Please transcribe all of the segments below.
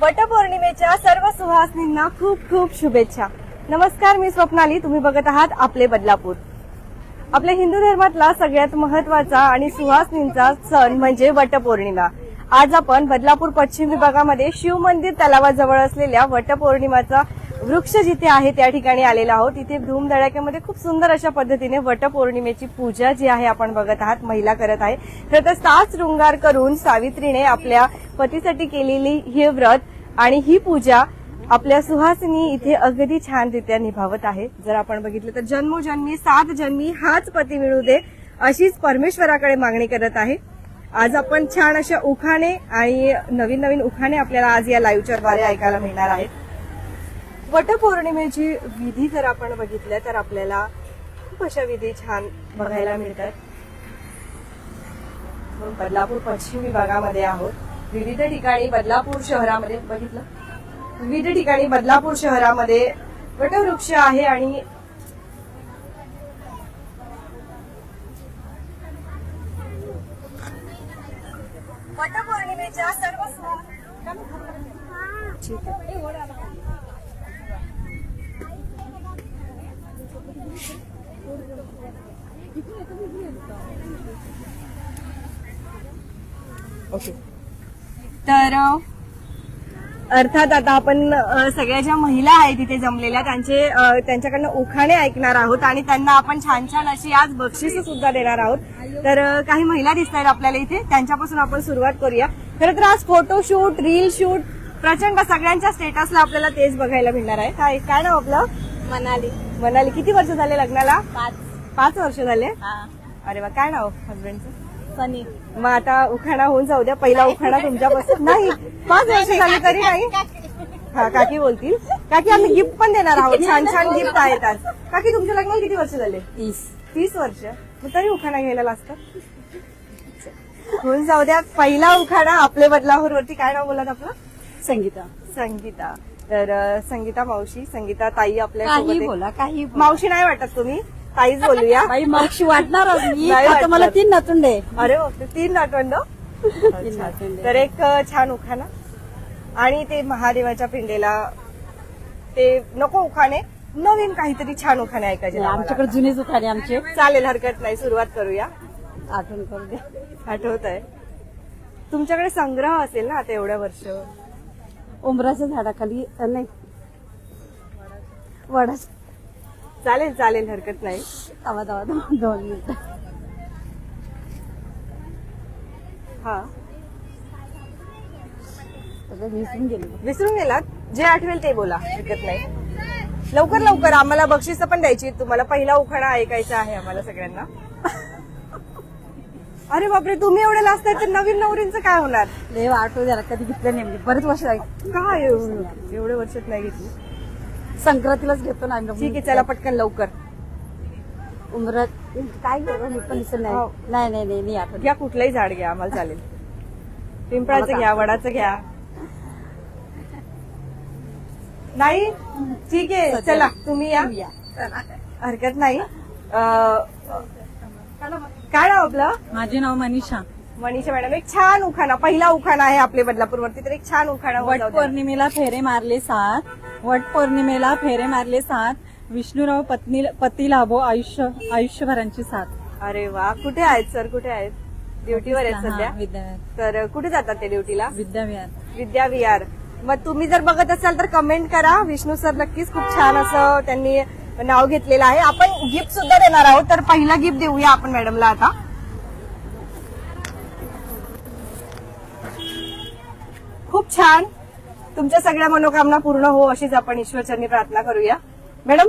वटपौर्णिमेच्या सर्व सुहासनींना खूप खूप शुभेच्छा. नमस्कार मी स्वप्नाली. तुम्ही बघत आहात आपले बदलापूर. आपल्या हिंदू धर्मातला सगळ्यात महत्त्वाचा आणि सुहासनींचा सण म्हणजे वटपौर्णिमा. आज आपण बदलापूर पश्चिम विभागामध्ये शिव मंदिर तलावाजवळ असलेल्या वटपौर्णिमाचा वृक्ष जिथे आहे त्या ठिकाणी आलेला आहोत. तिथे धूमधडाक्यामध्ये खूप सुंदर अशा पद्धतीने वटपौर्णिमेची पूजा जी आहे आपण बघत आहात महिला करत आहे. खरं तर सात शृंगार करून सावित्रीने आपल्या पतीसाठी केलेली हे व्रत आणि ही पूजा आपल्या सुहासिनी इथे अगदी छानरित्या निभावत आहे. जर आपण बघितलं तर जन्मोजन्मी सात जन्मी हाच पती मिळू दे अशीच परमेश्वराकडे मागणी करत आहे. आज आपण छान अशा उखाणे आणि नवीन नवीन उखाणे आपल्याला आज या लाईव्हच्या द्वारे ऐकायला मिळणार आहेत. वटपौर्णिमेची विधी जर आपण बघितल्या तर आपल्याला खूप अशा विधी छान बघायला मिळतात. बदलापूर पश्चिम विभागामध्ये आहोत. विविध ठिकाणी बदलापूर शहरामध्ये बघितलं? विविध ठिकाणी बदलापूर शहरामध्ये वटवृक्ष आहे आणि वटपौर्णिमेच्या सर्व ठीक आहे. ओके तर अर्थात आता आपण सगळ्या ज्या महिला आहेत तिथे जमलेल्या त्यांचे त्यांच्याकडनं उखाणे ऐकणार आहोत आणि त्यांना आपण छान छान अशी आज बक्षीस सुद्धा देणार आहोत. तर काही महिला दिसत आहेत आपल्याला इथे. त्यांच्यापासून आपण सुरुवात करूया. खरं तर आज फोटोशूट रील शूट प्रचंड सगळ्यांच्या स्टेटसला आपल्याला तेच बघायला मिळणार आहे. काय काय नाव आपलं? मनाली. मनाली किती वर्ष झाले लग्नाला? पाच. पाच वर्ष झाले? हा. अरे वा काय नाव हसबंडचं सनी. मग आता उखाणा होऊन जाऊ द्या पहिला उखाणा तुमच्यापासून. नाही पाच वर्ष झाली तरी नाही. हा काकी बोलतील. काकी आम्ही गिफ्ट पण देणार आहोत. छान छान गिफ्ट आहेत आज. काकी तुमच्या लग्नाला किती वर्ष झाले? तीस. तीस वर्ष. मग तरी उखाणा घ्यायला लागतं होऊन जाऊ द्या. पहिला उखाणा आपले बदलापूर वरती काय नाव बोलत आपलं? संगीता. संगीता. तर संगीता मावशी संगीता ताई आपल्या काही आहे. बोला काही बोला. मावशी नाही वाटत तुम्ही? ताईच बोलूया. बाई मागशी वाटणारच मी नाही आता मला वाटणार. तीन नातुंडे अरे बापरे तीन नातवंडे. तर एक अ, छान उखाणा आणि ते महादेवाच्या पिंडेला ते नको उखाणे नवीन काहीतरी छान उखाणे ऐकायचे आम्हाला. आमच्याकडे जुनेच उखाणे आमचे. चालेल हरकत नाही सुरुवात करूया. आठवण करू दे. आठवत आहे तुमच्याकडे संग्रह असेल ना आता एवढ्या वर्ष? उमराच्या झाडाखाली नाही. वडा चालेल चालेल हरकत नाही. आवाज आवाज दोन मिनिट. हा. सगळं विसरून गेले. विसरून गेलात? जे आठवेल ते बोला. हरकत नाही. लवकर लवकर. आम्हाला बक्षीस पण द्यायची तुम्हाला पहिला उखाणा ऐकायचा आहे आम्हाला सगळ्यांना. अरे बापरे तुम्ही एवढे लाजताय तर नवीन नवरींचं काय होणार? देव आठवू द्याला कधी घेतलं नाही म्हणजे बरेच वर्ष झाली. काय एवढं- वर्षात नाही घेतली. संक्रांतीलाच घेतो ना आम्ही. ठीक आहे चला पटकन लवकर. उमरात काय घेतो मी पण दिसत हो. नाही नाही नाही नाही नाही आठवत. घ्या कुठलंही झाड घ्या आम्हाला चालेल. पिंपळाचं घ्या वडाचं घ्या. नाही? ठीक आहे चला तुम्ही या. या. हरकत नाही. अं, काय नाव आपलं? माझे नाव मनीषा. मनीषा मॅडम एक छान उखाणा पहिला उखाणा आहे आपले बदलापूर वरती तर एक छान उखाणा वट. पौर्णिमेला फेरे मारले सात. वट पौर्णिमेला फेरे मारले सात. विष्णुराव पत्नी पती लाभो आयुष्य आयुष्यभरांची साथ. अरे वा कुठे आहेत सर? कुठे आहेत? ड्युटीवर आहेत सध्या? हा, विद्याविहार तर कुठे जातात ते ड्युटीला? विद्याविहार. विद्या विहार मग तुम्ही जर बघत असाल तर कमेंट करा. विष्णू सर नक्कीच खूप छान असं त्यांनी नाव घेतलेलं आहे. आपण गिफ्ट सुद्धा देणार आहोत. तर पहिला गिफ्ट देऊया आपण मॅडमला आता. खूप छान. तुमच्या सगळ्या मनोकामना पूर्ण हो अशीच आपण ईश्वरचरणी प्रार्थना करूया. मॅडम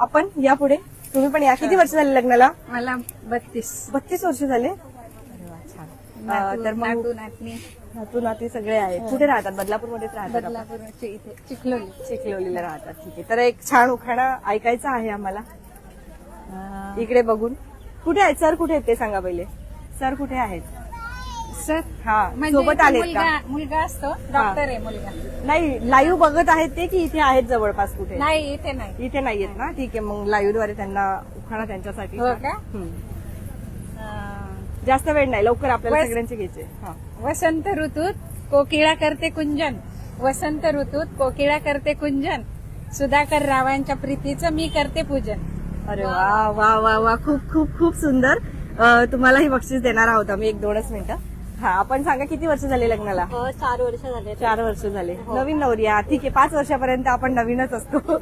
आपण या पुढे तुम्ही पण या. किती वर्ष झाले लग्नाला? मला बत्तीस. बत्तीस वर्ष झाले. तर मग नातनी. नातू नाती सगळे आहेत. कुठे राहतात? बदलापूरमध्येच राहतात आपण? बदलापूरचे इथे. चिखलोली. चिखलोलीला राहतात. ठीक आहे. तर एक छान उखाणा ऐकायचा आहे आम्हाला. इकडे बघून. कुठे आहेत? सर कुठे आहेत ते सांगा पहिले. सर कुठे आहेत? सर हा म्हणजे सोबत इथे आलेत मुलगा असतो. डॉक्टर आहे मुलगा. नाही लाईव्ह बघत आहेत ते की इथे आहेत जवळपास कुठे? नाही इथे नाही. इथे नाहीयेत ना? ठीक आहे मग लाईव्हद्वारे त्यांना उखाणा त्यांच्यासाठी हो का? हम्म. जास्त वेळ नाही लवकर आपल्याला. सगळ्यांचे घ्यायचे. हा. वसंत ऋतूत कोकिळा करते कुंजन. वसंत ऋतूत कोकिळा करते कुंजन. सुधाकर रावांच्या प्रीतीचं मी करते पूजन. अरे वा वा वा वा. खूप खूप खूप सुंदर. अ, तुम्हाला ही बक्षीस देणार आहोत आम्ही एक दोनच मिनिटं. हा आपण सांगा किती वर्ष झाले लग्नाला? चार वर्ष झाले. चार वर्ष झाले. नवीन नवरी हा ठीक आहे पाच वर्षापर्यंत आपण नवीनच असतो. अ,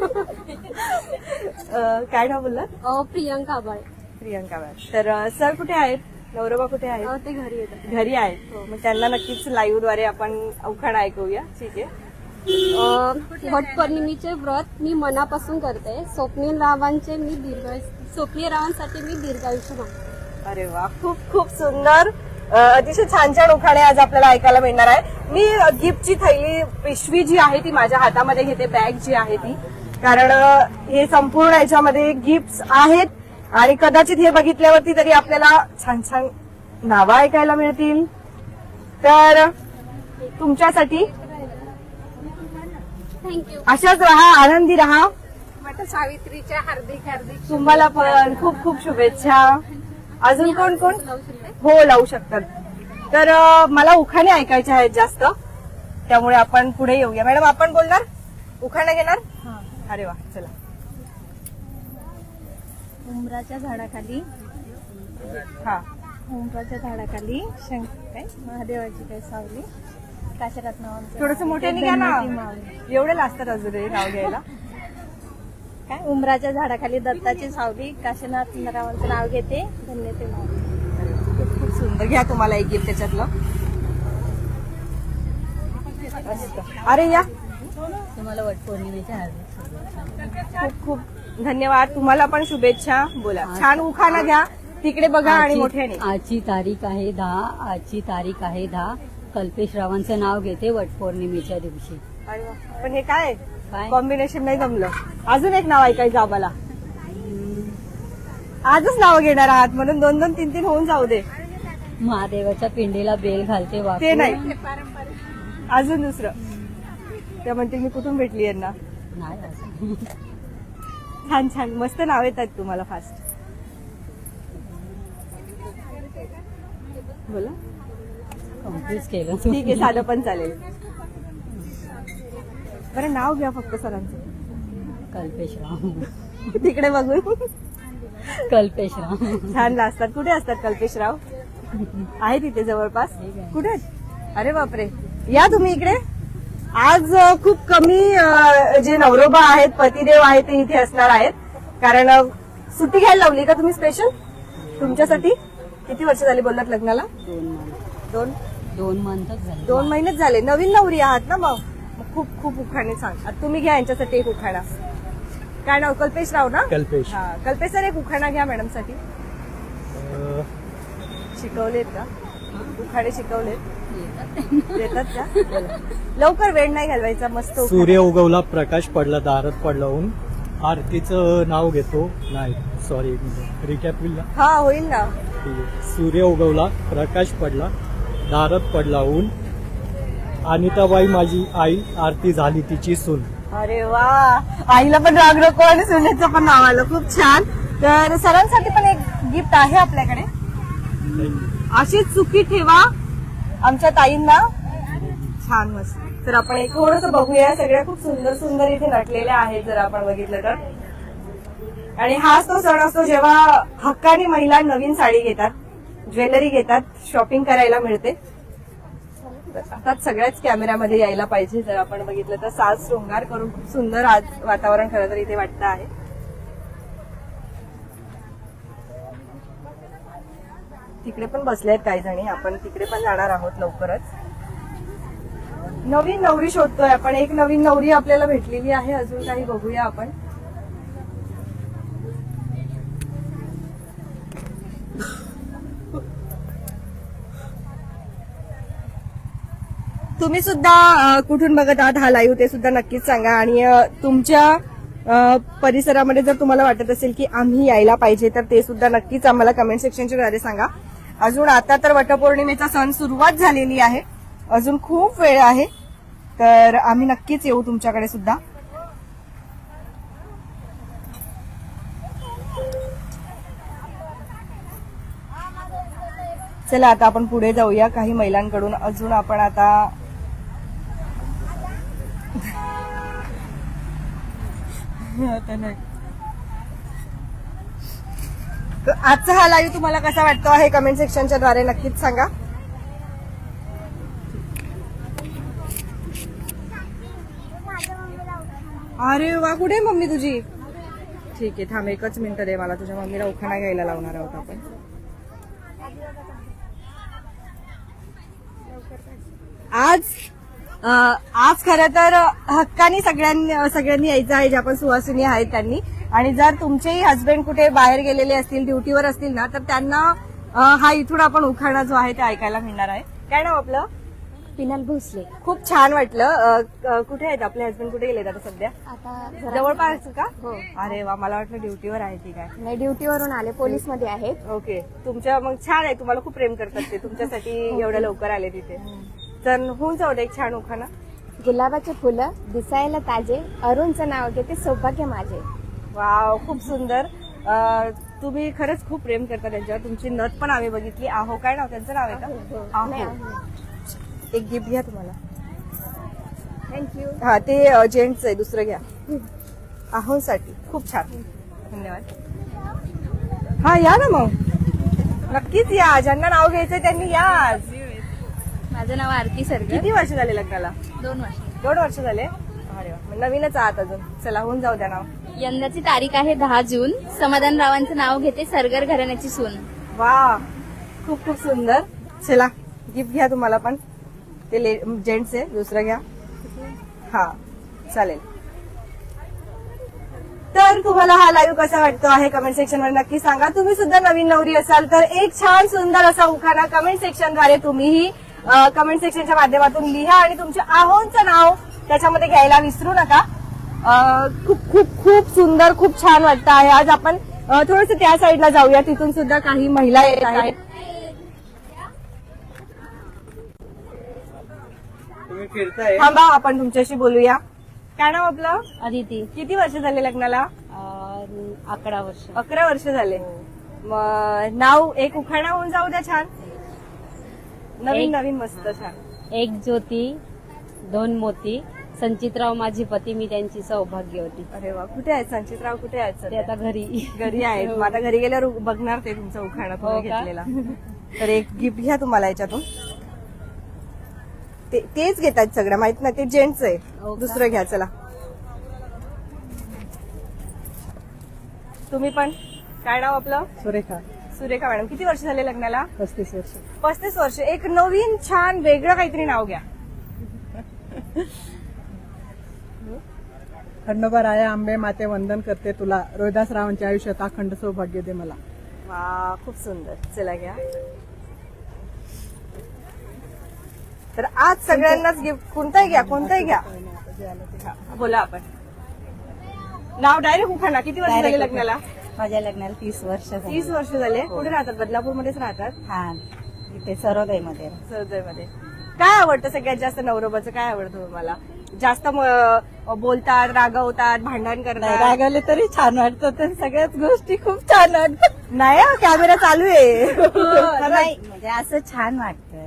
काय नाव बोललात? प्रियंका बाळ प्रियंका मॅम तर सर कुठे आहेत? नवरोबा कुठे आहेत. ते घरी येतात. घरी आहेत. मग त्यांना नक्कीच लाईव्हद्वारे आपण उखाणा ऐकूया. ठीक आहे. वट पौर्णिमेचे व्रत मी मनापासून करते. स्वप्नील रावांचे मी दीर्घ स्वप्नील रावांसाठी मी दीर्घायुष्य मागते. अरे वा खूप खूप सुंदर. अ, अतिशय छान छान उखाणे आज आपल्याला ऐकायला मिळणार आहे. मी गिफ्टची थैली पिशवी जी आहे ती माझ्या हातामध्ये घेते बॅग जी आहे ती. कारण अ, हे संपूर्ण याच्यामध्ये गिफ्ट आहेत. आणि कदाचित हे बघितल्यावरती तरी आपल्याला छान छान नावं ऐकायला मिळतील. तर तुमच्यासाठी अशाच राहा आनंदी राहा. सावित्रीच्या हार्दिक हार्दिक तुम्हाला पण खूप खूप शुभेच्छा. अजून कोण कोण? हो लावू शकतात. तर मला उखाणे ऐकायचे आहेत जास्त. त्यामुळे आपण पुढे येऊया. मॅडम आपण बोलणार? उखाणे घेणार? अरे वा चला. उमराच्या झाडाखाली. हा. उमराच्या झाडाखाली शंक काय महादेवाची काय सावली. काशरात नावांचं थोडस मोठ्याने घ्या ना. एवढे लाजतात अजून हे नाव घ्यायला. काय? उमराच्या झाडाखाली दत्ताची सावली. काशीनाथ रावांचं नाव घेते धन्य ते नाव खूप सुंदर. घ्या तुम्हाला एक गिफ्ट त्याच्यातलं. अरे या. तुम्हाला वट पौर्णिमेच्या हार्दिक खूप खूप. धन्यवाद. तुम्हाला पण शुभेच्छा. बोला. छान उखाणा घ्या. तिकडे बघा आणि मोठ्याने. आजची तारीख आहे दहा. आजची तारीख आहे दहा. कल्पेश रावांचं नाव घेते वटपौर्णिमेच्या दिवशी. पण हे काय? कॉम्बिनेशन नाही जमलं. अजून एक नाव ऐकायचं आम्हाला. आजच नाव घेणार आहात. म्हणून दोन दोन तीन तीन होऊन जाऊ दे. महादेवाच्या पिंडीला बेल घालते ते. नाही. अजून दुसरं. त्या म्हणतील मी कुठून भेटली यांना? नाही. छान छान. मस्त नाव येतात तुम्हाला फास्ट बोला. कन्फ्युज केलं. ठीक आहे साधं पण चालेल. बरं नाव घ्या फक्त सरांचं. कल्पेश राव तिकडे बघून कल्पेश राव छान असतात कुठे असतात कल्पेशराव आहे तिथे जवळपास. कुठे? अरे बापरे. या तुम्ही इकडे? आज खूप कमी जे नवरोबा आहेत पतिदेव आहेत ते इथे असणार आहेत. कारण सुट्टी घ्यायला लावली का तुम्ही स्पेशल तुमच्यासाठी? किती वर्ष झाली बोललात लग्नाला? दोन मंथ दोन? मंथच झाले. दोन महिनेच झाले. नवीन नवरी आहात ना मग? मग खूप खूप उखाणे सांग आता तुम्ही घ्या यांच्यासाठी एक उखाणा. काय नाव? कल्पेश राव ना? कल्पेश. हा कल्पेश सर एक उखाणा घ्या मॅडमसाठी. शिकवलेत का? उखाणे शिकवलेत. देतात का? बोला. लवकर वेळ नाही घालवायचा मस्त. सूर्य उगवला प्रकाश पडला दारात पडला ऊन. आरतीचं नाव घेतो. नाही सॉरी एक मिनिट. रिकॅप होईल ना? हा होईल ना. ठीक आहे. सूर्य उगवला प्रकाश पडला दारात पडला ऊन. अनिताबाई माझी आई आरती झाली तिची सून. अरे वा! आईला पण राग नको आणि सुनेचं पण नाव आलं. खूप छान. तर सरांसाठी पण एक गिफ्ट आहे आपल्याकडे. अशीच चुकी ठेवा. आमच्या ताईंना छान मस्त. तर आपण एक थोडस बघूया. सगळ्या खूप सुंदर सुंदर इथे नटलेल्या आहेत जर आपण बघितलं तर. आणि हाच तो सण असतो जेव्हा हक्काने महिला नवीन साडी घेतात ज्वेलरी घेतात शॉपिंग करायला मिळते. आता सगळ्याच कॅमेऱ्यामध्ये यायला पाहिजे जर आपण बघितलं तर. साज शृंगार करून खूप सुंदर आज वातावरण खरं तर इथे वाटतं आहे. तिकडे पण बसले आहेत काही जणी. आपण तिकडे पण जाणार आहोत लवकरच. नवीन नवरी शोधतोय आपण. एक नवीन नवरी आपल्याला भेटलेली आहे. अजून काही बघूया आपण. तुम्ही सुद्धा कुठून बघत आहात हा लाईव्ह ते सुद्धा नक्कीच सांगा. आणि तुमच्या परिसरामध्ये जर तुम्हाला वाटत असेल की आम्ही यायला पाहिजे तर ते सुद्धा नक्कीच आम्हाला कमेंट सेक्शनच्या द्वारे सांगा. अजून आता तर वटपौर्णिमेचा सण सुरुवात झालेली आहे. अजून खूप वेळ आहे. तर आम्ही नक्कीच येऊ तुमच्याकडे सुद्धा. चला आता आपण पुढे जाऊया. काही महिलांकडून अजून आपण आता आता नाही. तर आजचा हा लाईव्ह तुम्हाला कसा वाटतो आहे? कमेंट सेक्शनच्या द्वारे नक्कीच सांगा. अरे वा कुठे आहे मम्मी तुझी? ठीक आहे थांब एकच मिनिट दे मला. तुझ्या मम्मीला उखाणा घ्यायला लावणार आहोत आपण. आज आज खरं तर हक्कानी सगळ्यांनी सगळ्यांनी यायचं आहे ज्या पण सुवासिनी आहेत त्यांनी. आणि जर तुमचेही हस्बंड कुठे बाहेर गेलेले असतील ड्युटीवर असतील ना तर त्यांना हा इथून आपण उखाणा जो आहे ते ऐकायला मिळणार आहे. काय नाव आपलं? पिनल भोसले. खूप छान वाटलं. कुठे आहेत? आपले हस्बंड कुठे गेलेत आता सध्या? आता जवळपास का? हो. अरे वा मला वाटलं ड्युटीवर आहे की काय. नाही ड्युटीवरून आले पोलीसमध्ये आहेत. ओके. तुमच्या मग छान आहे. तुम्हाला खूप प्रेम करतात ते. तुमच्यासाठी एवढ्या लवकर आले तिथे. तर होऊन जाऊ दे एक छान उखाणा. गुलाबाचे फुलं दिसायला ताजे अरुणचं नाव घेते सौभाग्य माझे. वाव खूप सुंदर. तुम्ही खरंच खूप प्रेम करता त्यांच्यावर. तुमची नथ पण आम्ही बघितली. आहो काय नाव? त्यांचं नाव आहे का? आहो एक गिफ्ट घ्या तुम्हाला. थँक्यू हा ते जेंट्स आहे. दुसरं घ्या. आहोसाठी. खूप छान. धन्यवाद. हा या ना मग. नक्कीच या. ज्यांना नाव घ्यायचंय त्यांनी या. आज माझं नाव आरती सरगर किती वर्ष झाले लग्नाला? दोन वर्ष. दोन वर्ष झाले? अरे वा. नवीनच आहात अजून. चला होऊन जाऊ द्या नाव. यंदाची तारीख आहे दहा जून. समाधान रावांचं नाव घेते सरगर घराण्याची सून. वा खूप खूप सुंदर. चला गिफ्ट घ्या तुम्हाला पण. ते जेंट्स आहे दुसरं घ्या. हा चालेल. तर तुम्हाला हा लाईव्ह कसा वाटतो आहे कमेंट सेक्शन वर नक्की सांगा. तुम्ही सुद्धा नवीन नवरी असाल तर एक छान सुंदर असा उखाणा कमेंट सेक्शनद्वारे तुम्हीही कमेंट सेक्शनच्या माध्यमातून लिहा आणि तुमच्या आहोंचं नाव त्याच्यामध्ये घ्यायला विसरू नका. खूप खूप खूप सुंदर खूप छान वाटतं आहे. आज आपण थोडस त्या साईडला जाऊया. तिथून सुद्धा काही महिला येत आहेत. तुम्ही फिरताय? थांबा आपण तुमच्याशी बोलूया. काय नाव आपलं? अदिती. किती वर्ष झाले लग्नाला? अकरा वर्ष. अकरा वर्ष झाले. मग नाव एक उखाणा होऊन जाऊ द्या छान. नवीन नवीन मस्त छान. एक ज्योती दोन मोती. संचितराव माझी पती मी त्यांची सौभाग्यवती अरे वा कुठे आहेत संचितराव? कुठे आहेत ते सध्या? आता घरी. घरी आहेत. मग आता घरी गेल्यावर बघणार ते तुमचा उखाणा तुम्ही हो का? घेतलेला. तर एक गिफ्ट घ्या तुम्हाला याच्यातून. ते- तेच घेतात सगळं माहीत ना ते जेंट्स हो आहे का? दुसरं घ्या चला. तुम्ही पण? काय नाव आपलं? सुरेखा. सुरेखा मॅडम. किती वर्ष झाले लग्नाला? पस्तीस वर्ष. पस्तीस वर्ष. एक नवीन छान वेगळं काहीतरी नाव घ्या. खंडोबा राया आंबे माते वंदन करते तुला. रोहिदास रावांच्या आयुष्यात अखंड सौभाग्य दे मला. वा खूप सुंदर. चला घ्या. तर आज सगळ्यांनाच गिफ्ट कोणताही घ्या कोणताही घ्या. हा, बोला आपण. नाव डायरेक्ट उखाणा. किती वर्ष झाले लग्नाला? माझ्या लग्नाला तीस वर्ष तीस वर्ष झाले. कुठे राहतात? बदलापूरमध्येच राहतात? हा इथे सरोदयमध्ये मध्ये काय आवडतं सगळ्यात जास्त नवरोबाचं? काय आवडतं तुम्हाला? जास्त बोलतात रागवतात भांडण करतात. रागाले तरी छान वाटतं. ते सगळ्याच गोष्टी खूप छान वाटतात. नाही हा, कॅमेरा चालू आहे. नाही म्हणजे असं छान वाटतं.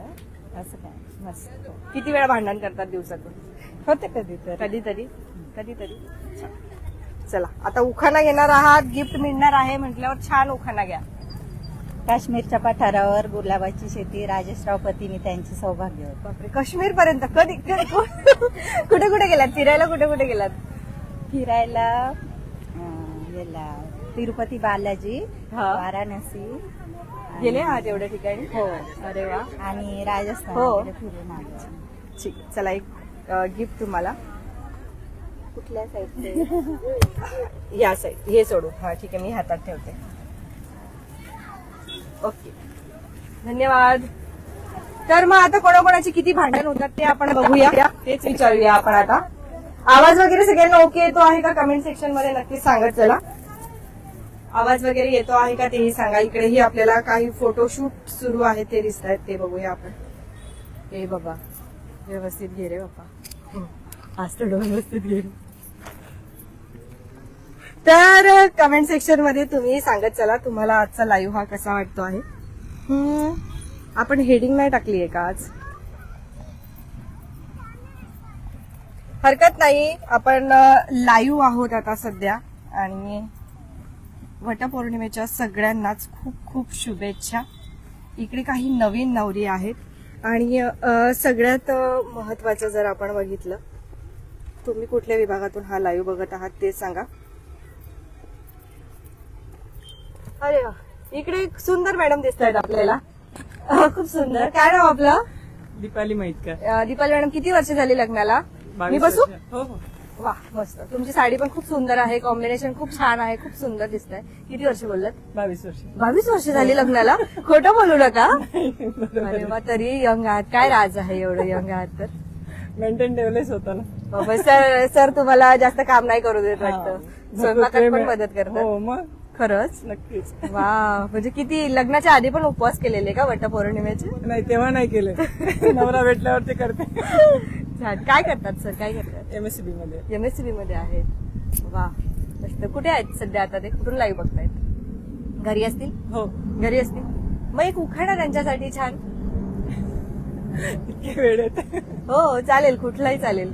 असं काय मस्त. किती वेळा भांडण करतात दिवसातून? होते कधी तर कधीतरी? कधीतरी? चला. आता उखाणा घेणार आहात गिफ्ट मिळणार आहे म्हटल्यावर छान उखाणा घ्या. काश्मीरच्या पठारावर गुलाबाची शेती राजेशराव पतीने त्यांची सौभाग्य होती. बापरे काश्मीर पर्यंत कधी कधी- कुठे कुठे गेलात? फिरायला कुठे कुठे गेलात? फिरायला अं, याला तिरुपती बालाजी हा. वाराणसी गेले आहात एवढ्या ठिकाणी? हो. अरे वा. आणि राजस्थान हो. वगैरे फिरून आलो. ठीक आहे. चला एक गिफ्ट तुम्हाला. कुठल्या साईडचे या साईड हे सोडू. हा ठीक आहे मी हातात ठेवते. ओके. धन्यवाद. तर मग आता कोणाकोणाची किती भांडण होतात ते आपण बघूया. तेच विचारूया आपण आता. आवाज वगैरे सगळ्यांना ओके येतो आहे का? कमेंट सेक्शनमध्ये नक्कीच सांगत चला. आवाज वगैरे येतो आहे का तेही सांगा. इकडेही आपल्याला काही फोटोशूट सुरू आहे ते दिसत आहेत ते बघूया आपण. हे बाबा व्यवस्थित घे रे बाबा आज थोडं व्यवस्थित घे. तर कमेंट सेक्शनमध्ये तुम्ही सांगत चला तुम्हाला आजचा लाईव्ह हा कसा वाटतो आहे. आपण हेडिंग नाही टाकली आहे का आज. हरकत नाही आपण लाईव्ह आहोत आता सध्या. आणि वटपौर्णिमेच्या सगळ्यांनाच खूप खूप शुभेच्छा. इकडे काही नवीन नवरी आहेत. आणि सगळ्यात महत्वाचं जर आपण बघितलं तुम्ही कुठल्या विभागातून हा लाईव्ह बघत आहात ते सांगा. अरे इकडे एक सुंदर मॅडम दिसत आहेत आपल्याला खूप सुंदर. काय नाव आपलं? दीपाली माहितकर अ, दीपाली मॅडम किती वर्ष झाली लग्नाला? मी बसू. हो हो. वा मस्त. तुमची साडी पण खूप सुंदर आहे. कॉम्बिनेशन खूप छान आहे. खूप सुंदर दिसत आहे किती वर्ष बोललात? बावीस वर्ष. बावीस वर्ष झाली लग्नाला? खोटं बोलू नका. अरे वा तरी यंग आहात. काय राज आहे एवढं यंग आहात तर? मेंटेन ठेवले स्वतःला. बाबा, सर सर तुम्हाला जास्त काम नाही करू देत वाटतं. स्वयंपाकात पण. मदत करतात. हो मग? खरंच? नक्कीच. वा. म्हणजे किती लग्नाच्या आधी पण उपवास केलेले का वटपौर्णिमेचे? नाही तेव्हा नाही केले. नवरा भेटल्यावर ते करते. छान. काय करतात सर? काय करतात? एमएससीबी मध्ये. एमएससीबी मध्ये आहेत. वा. मस्त. कुठे आहेत सध्या आता ते? कुठून लाईव्ह बघतायत? घरी असतील? हो. घरी असतील? मग एक उखाणा त्यांच्यासाठी छान. इतके वेळ येते हो चालेल. कुठलाही चालेल.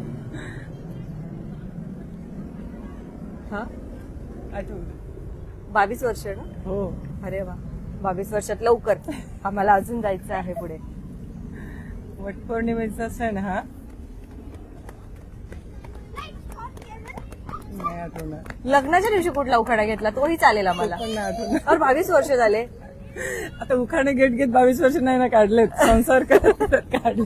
हा? आठवलं. बावीस वर्ष ना? हो. अरे वा. बावीस वर्षात लवकर. आम्हाला अजून जायचं आहे पुढे. वटपौर्णिमेचा सण हा. नाही आठवणार. लग्नाच्या दिवशी कुठला उखाणा घेतला? तोही चालेल आम्हाला. पण नाही आठवणार. और बावीस वर्ष झाले. आता उखाणे घेत घेत बावीस वर्ष नाही ना काढलेत. संसार करत करत काढले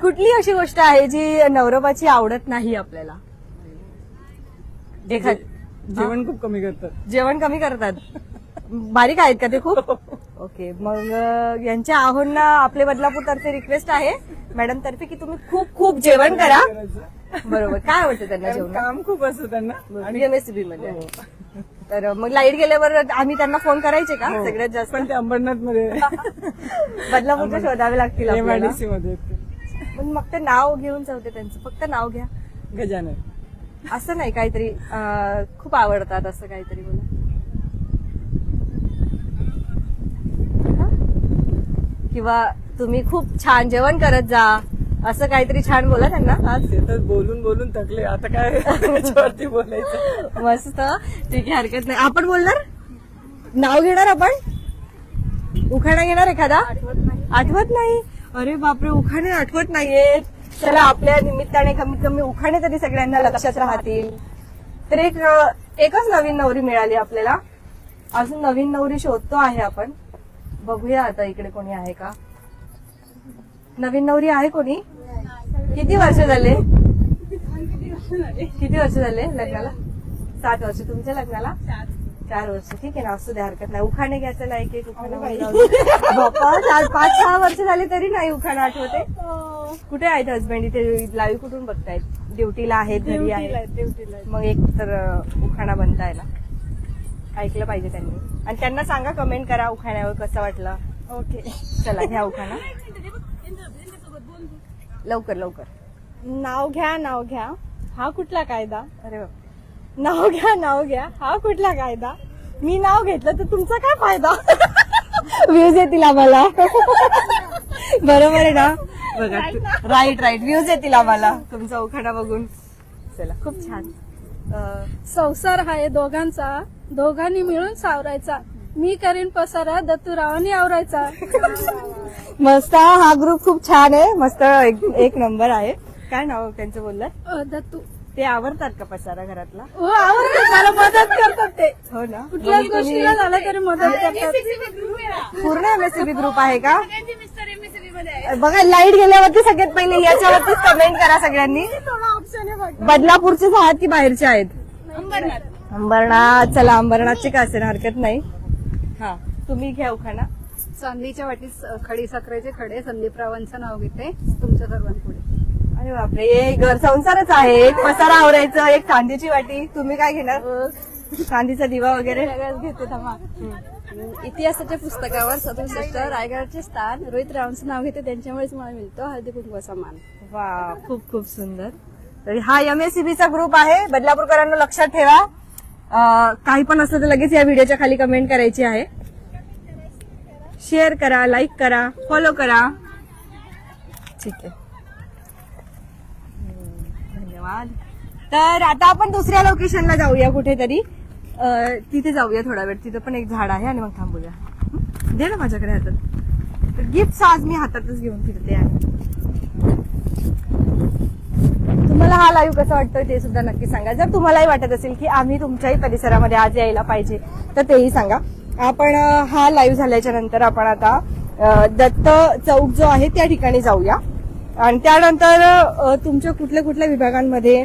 कुठली अशी गोष्ट आहे जी नवरोबाची आवडत नाही आपल्याला? एखाद जेवण खूप कमी करतात. जेवण कमी करतात. बारीक आहेत का ते खूप? ओके मग यांच्या आहोंना आपले बदलापूर तर्फे रिक्वेस्ट आहे. मॅडम तर्फे की तुम्ही खूप खूप जेवण करा. बरोबर. काय आवडतं त्यांना जेवण? काम खूप असतं त्यांना. आणि एमएससीबी मध्ये. तर मग लाइट गेल्यावर आम्ही त्यांना फोन करायचे का? सगळ्यात जास्त? पण ते अंबरनाथमध्ये बदलापूरचे शोधावे लागतील. एमआयडीसी मध्ये. पण मग ते नाव घेऊन जाऊ त्यांचं. फक्त नाव घ्या. गजानन. असं नाही काहीतरी अं, खूप आवडतात असं काहीतरी बोला. हा? किंवा तुम्ही खूप छान जेवण करत जा असं काहीतरी छान बोला त्यांना. आज शेतात बोलून बोलून थकले आता काय त्याच्यावरती बोलायचं? मस्त. ठीक आहे हरकत नाही. आपण बोलणार? नाव घेणार आपण? उखाणा घेणार एखादा? आठवत नाही? अरे बापरे उखाणे आठवत नाहीयेत. चला आपल्या निमित्ताने कमीत कमी उखाणे तरी सगळ्यांना लक्षात राहतील. तर एक एकच नवीन नवरी मिळाली आपल्याला. अजून नवीन नवरी शोधतो आहे आपण. बघूया आता इकडे कोणी आहे का. नवीन नवरी आहे कोणी? किती वर्ष झाले? किती वर्ष झाले लग्नाला? सात वर्ष. तुमच्या लग्नाला? चार वर्ष ठीक आहे ना? असू द्या हरकत नाही. उखाणे घ्यायचं नाही एक उखाणा चार पाच सहा वर्ष झाले तरी नाही उखाणा आठवते. कुठे आहेत हजबंड इथे लाईव्ह कुठून बघतायत? ड्युटीला आहेत घरी आहेत. मग एक तर उखाणा बनताय ना. ऐकलं पाहिजे त्यांनी. आणि त्यांना सांगा कमेंट करा उखाण्यावर कसं वाटलं. ओके. चला घ्या उखाणा. लवकर लवकर. नाव घ्या नाव घ्या. हा कुठला कायदा? अरे बाप. नाव घ्या नाव घ्या. हा कुठला कायदा? मी नाव घेतलं तर तुमचा काय फायदा? व्ह्यूज येतील आम्हाला. बरोबर आहे ना? बघा राईट राईट व्ह्यूज येतील आम्हाला. तुमचा उखाडा बघून. चला खूप छान. संसार आहे दोघांचा. दोघांनी मिळून सावरायचा. मी करीन पसारा दत्तूरावांनी आवरायचा. मस्त हा ग्रुप खूप छान आहे. मस्त एक, एक नंबर आहे. काय नाव त्यांचं बोललं दत्तू. ते आवडतात का पसारा घरातला? हो आवडते मला मदत करतात ते. हो ना. कुठल्याच गोष्टीला झालं तरी मदत करतात. पूर्ण एमएससीबी ग्रुप आहे का? बघा लाइट गेल्यावरती सगळ्यात पहिले याच्यावरतीच कमेंट करा सगळ्यांनी. बदलापूरचेच आहात की बाहेरचे आहेत? अंबरनाथ. चला अंबरनाथची का असेल हरकत नाही. हा. तुम्ही घ्या उखाणा. चांदीच्या वाटीत खडी साखरेचे खडे संदीपरावांचं नाव घेते. तुमच्या सर्वांपुढे. अरे बापरे घर संसारच आहे. एक पसारा आवरायचं एक कांद्याची वाटी. तुम्ही काय घेणार? कांदीचा दिवा वगैरे? घेते थांबा. इतिहासाच्या पुस्तकावर सदुसष्ट रायगडचे स्थान रोहित रावांचं नाव घेते त्यांच्यामुळेच मला मिळतो हळदी कुंकवाचा मान. वा खूप खूप सुंदर. तर हा एमएससीबीचा ग्रुप आहे. बदलापूरकरांना लक्षात ठेवा. अं, काही पण असलं तर लगेच या व्हिडिओच्या खाली कमेंट करायची आहे. शेअर करा लाईक करा फॉलो करा. ठीक आहे. धन्यवाद. तर आता आपण दुसऱ्या लोकेशनला जाऊया कुठेतरी. तिथे जाऊया थोडा वेळ. तिथं पण एक झाड आहे आणि मग थांबूया. दे ना माझ्याकडे हातात. गिफ्ट आज मी हातातच घेऊन फिरते आहे. तुम्हाला हा लाईव्ह कसा वाटतोय ते सुद्धा नक्की सांगा. जर तुम्हालाही वाटत असेल की आम्ही तुमच्याही परिसरामध्ये आज यायला पाहिजे तर तेही सांगा. आपण हा लाईव्ह झाल्याच्यानंतर आपण आता दत्त चौक जो आहे त्या ठिकाणी जाऊया. आणि त्यानंतर तुमच्या कुठल्या कुठल्या विभागांमध्ये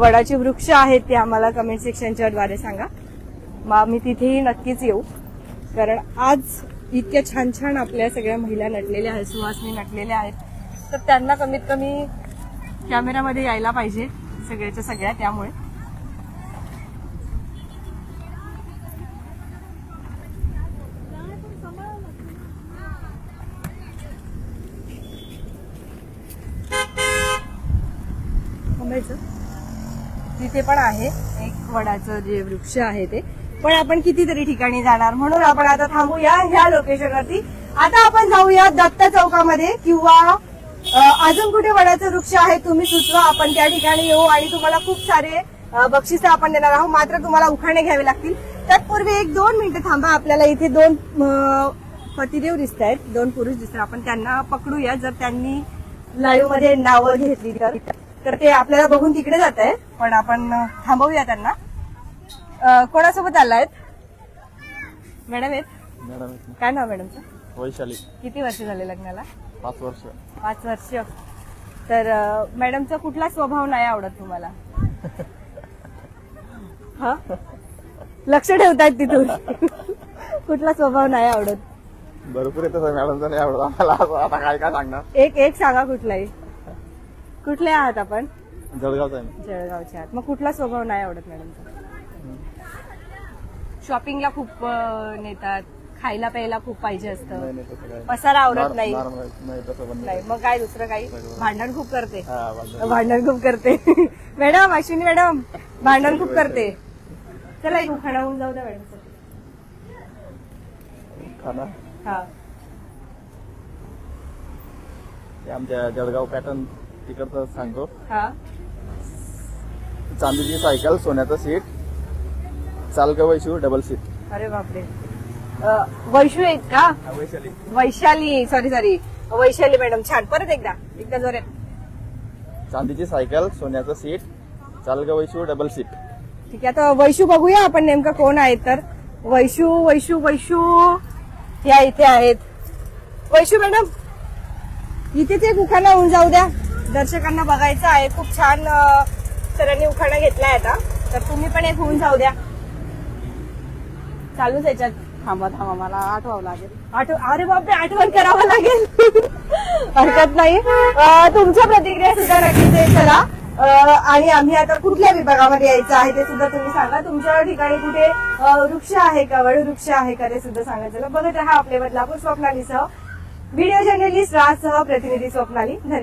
वडाचे वृक्ष आहेत ते आम्हाला कमेंट सेक्शनच्या द्वारे सांगा. मग आम्ही तिथेही नक्कीच येऊ. कारण आज इतक्या छान छान आपल्या सगळ्या महिला नटलेल्या आहेत सुहासनी नटलेल्या आहेत. तर त्यांना कमीत कमी कॅमेरामध्ये यायला पाहिजे सगळ्याच्या सगळ्या त्यामुळे. बघायचं तिथे पण आहे. एक वडाचं जे वृक्ष आहे ते. पण आपण कितीतरी ठिकाणी जाणार म्हणून आपण आता थांबूया ह्या लोकेशनवरती आता आपण जाऊया दत्त चौकामध्ये किंवा अजून कुठे वडाचं वृक्ष आहे तुम्ही सुचवा. आपण त्या ठिकाणी येऊ आणि तुम्हाला खूप सारे बक्षिस आपण देणार आहोत. मात्र तुम्हाला उखाणे घ्यावे लागतील. तत्पूर्वी एक दोन मिनिटं थांबा. आपल्याला इथे दोन पतिदेव दिसत आहेत. दोन पुरुष दिसतात. आपण त्यांना पकडूया. जर त्यांनी लाईव्हमध्ये नावं घेतली तर. तर ते आपल्याला बघून तिकडे जात आहे पण आपण थांबवूया त्यांना. कोणासोबत आलायत? मॅडम आहेत? मॅडम काय नाव मॅडमचं? वैशाली. किती वर्ष झाले लग्नाला? पाच वर्ष. पाच वर्ष. तर मॅडमचा कुठला स्वभाव नाही आवडत तुम्हाला? हा? लक्ष ठेवतायत तिथून. कुठला स्वभाव नाही आवडत? भरपूर येतं मॅडमचं नाही आवडत. आम्हाला आता काय काय सांगणार? एक एक सांगा कुठलाही. कुठले आहात आपण? जळगावचं आहे. जळगावचे आहात. मग कुठला स्वभाव नाही आवडत मॅडमचा शॉपिंगला खूप अ, नेतात. खायला प्यायला खूप पाहिजे नाही असतं. नाही तसं काय पसारा आवडत नाही. नॉर्मल नाही तसं पण नाही. नाही मग काय दुसरं काही? भांडण खूप करते. हा. भांडण खूप. करते. मॅडम अश्विनी मॅडम भांडण खूप करते. चला एक उखाणा होऊन जाऊ द्या मॅडम खाना? हा. आमच्या जळगाव पॅटर्न तिकडचं सांगतो. हा. चांदीची सायकल सोन्याचं सीट. चाल ग वैशू डबल सीट अरे बापरे. अ, वैशू आहेत का? Vaishali. Vaishali sorry sorry Vaishali madam छान. परत एकदा एकदा जोरात. चांदीची सायकल सोन्याचं सीट. चाल ग वैशू डबल सीट ठीक आहे आता वैशू बघूया आपण नेमकं कोण आहे तर. वैशू वैशू वैशू. या इथे आहेत. वैशू मॅडम इथेच एक उखाणा होऊन जाऊ द्या. दर्शकांना बघायचं आहे. खूप छान सरांनी उखाणा घेतलाय आता. तर तुम्ही पण एक होऊन जाऊ द्या. चालूच याच्यात. थांबा थांबा मला आठवावं लागेल. आठव अरे बापरे आठवण करावं लागेल. हरकत नाही. तुमच्या प्रतिक्रिया सुद्धा नक्कीच चला आणि आम्ही आता कुठल्या विभागामध्ये यायचं आहे ते सुद्धा तुम्ही सांगा. तुमच्या ठिकाणी कुठे वृक्ष आहे का वड वृक्ष आहे का ते सुद्धा सांगायचं बघत राहा आपले बदलापूर स्वप्नालीसह. व्हिडिओ जर्नलिस्ट राजसह प्रतिनिधी स्वप्नाली. धन्यवाद.